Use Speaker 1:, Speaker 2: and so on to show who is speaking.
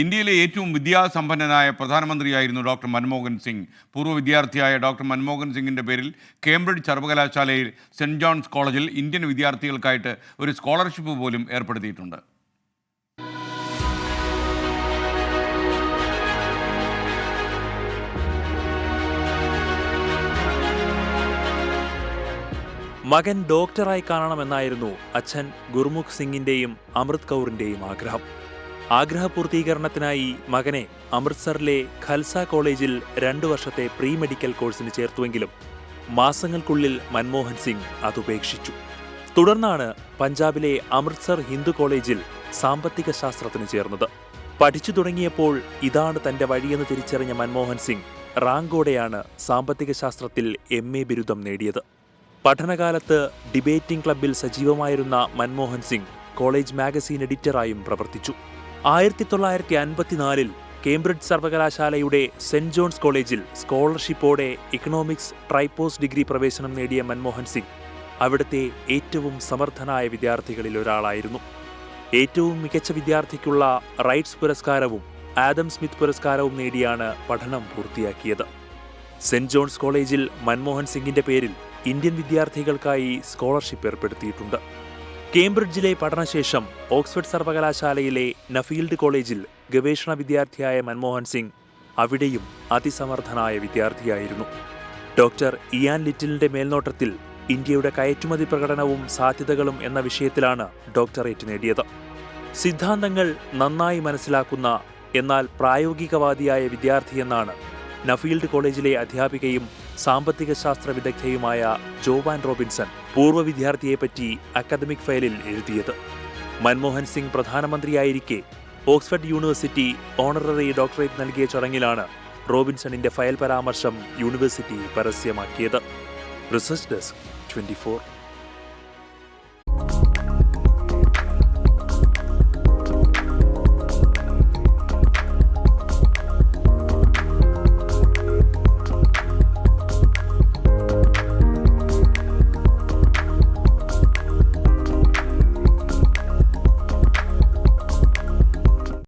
Speaker 1: ഇന്ത്യയിലെ ഏറ്റവും വിദ്യാസമ്പന്നനായ പ്രധാനമന്ത്രിയായിരുന്നു ഡോക്ടർ മൻമോഹൻ സിംഗ്. പൂർവ വിദ്യാർത്ഥിയായ ഡോക്ടർ മൻമോഹൻ സിംഗിന്റെ പേരിൽ കേംബ്രിഡ്ജ് സർവകലാശാലയിൽ സെന്റ് ജോൺസ് കോളേജിൽ ഇന്ത്യൻ വിദ്യാർത്ഥികൾക്കായിട്ട് ഒരു സ്കോളർഷിപ്പ് പോലും ഏർപ്പെടുത്തിയിട്ടുണ്ട്.
Speaker 2: മകൻ ഡോക്ടറായി കാണണമെന്നായിരുന്നു അച്ഛൻ ഗുർമുഖ് സിംഗിന്റെയും അമൃത് കൗറിന്റെയും ആഗ്രഹം. ആഗ്രഹപൂർത്തീകരണത്തിനായി മകനെ അമൃത്സറിലെ ഖൽസ കോളേജിൽ രണ്ടു വർഷത്തെ പ്രീ മെഡിക്കൽ കോഴ്സിന് ചേർത്തുവെങ്കിലും മാസങ്ങൾക്കുള്ളിൽ മൻമോഹൻ സിംഗ് അതുപേക്ഷിച്ചു. തുടർന്നാണ് പഞ്ചാബിലെ അമൃത്സർ ഹിന്ദു കോളേജിൽ സാമ്പത്തിക ശാസ്ത്രത്തിന് ചേർന്നത്. പഠിച്ചു തുടങ്ങിയപ്പോൾ ഇതാണ് തന്റെ വഴിയെന്ന് തിരിച്ചറിഞ്ഞ മൻമോഹൻ സിംഗ് റാങ്കോടെയാണ് സാമ്പത്തിക ശാസ്ത്രത്തിൽ എം എ ബിരുദം നേടിയത്. പഠനകാലത്ത് ഡിബേറ്റിംഗ് ക്ലബിൽ സജീവമായിരുന്ന മൻമോഹൻ സിംഗ് കോളേജ് മാഗസീൻ എഡിറ്ററായും പ്രവർത്തിച്ചു. ആയിരത്തി തൊള്ളായിരത്തി അൻപത്തിനാലിൽ കേംബ്രിഡ്ജ് സർവകലാശാലയുടെ സെന്റ് ജോൺസ് കോളേജിൽ സ്കോളർഷിപ്പോടെ ഇക്കണോമിക്സ് ട്രൈപ്പോസ് ഡിഗ്രി പ്രവേശനം നേടിയ മൻമോഹൻ സിംഗ് അവിടുത്തെ ഏറ്റവും സമർത്ഥനായ വിദ്യാർത്ഥികളിൽ ഒരാളായിരുന്നു. ഏറ്റവും മികച്ച വിദ്യാർത്ഥിക്കുള്ള റൈറ്റ്സ് പുരസ്കാരവും ആദം സ്മിത്ത് പുരസ്കാരവും നേടിയാണ് പഠനം പൂർത്തിയാക്കിയത്. സെന്റ് ജോൺസ് കോളേജിൽ മൻമോഹൻ സിംഗിന്റെ പേരിൽ ഇന്ത്യൻ വിദ്യാർത്ഥികൾക്കായി സ്കോളർഷിപ്പ് ഏർപ്പെടുത്തിയിട്ടുണ്ട്. കേംബ്രിഡ്ജിലെ പഠനശേഷം ഓക്സ്ഫോർഡ് സർവകലാശാലയിലെ നഫീൽഡ് കോളേജിൽ ഗവേഷണ വിദ്യാർത്ഥിയായ മൻമോഹൻ സിംഗ് അവിടെയും അതിസമർത്ഥനായ വിദ്യാർത്ഥിയായിരുന്നു. ഡോക്ടർ ഇയാൻ ലിറ്റിലിന്റെ മേൽനോട്ടത്തിൽ ഇന്ത്യയുടെ കയറ്റുമതി പ്രകടനവും സാധ്യതകളും എന്ന വിഷയത്തിലാണ് ഡോക്ടറേറ്റ് നേടിയത്. സിദ്ധാന്തങ്ങൾ നന്നായി മനസ്സിലാക്കുന്ന എന്നാൽ പ്രായോഗികവാദിയായ വിദ്യാർത്ഥിയെന്നാണ് നഫീൽഡ് കോളേജിലെ അധ്യാപികയും സാമ്പത്തിക ശാസ്ത്ര വിദഗ്ധയുമായ ജോവാൻ റോബിൻസൺ പൂർവ വിദ്യാർത്ഥിയെപ്പറ്റി അക്കാദമിക് ഫയലിൽ എഴുതിയത്. മൻമോഹൻ സിംഗ് പ്രധാനമന്ത്രിയായിരിക്കെ ഓക്സ്ഫർഡ് യൂണിവേഴ്സിറ്റി ഓണററി ഡോക്ടറേറ്റ് നൽകിയ ചടങ്ങിലാണ് റോബിൻസണിന്റെ ഫയൽ പരാമർശം യൂണിവേഴ്സിറ്റി പരസ്യമാക്കിയത്. Research desk twenty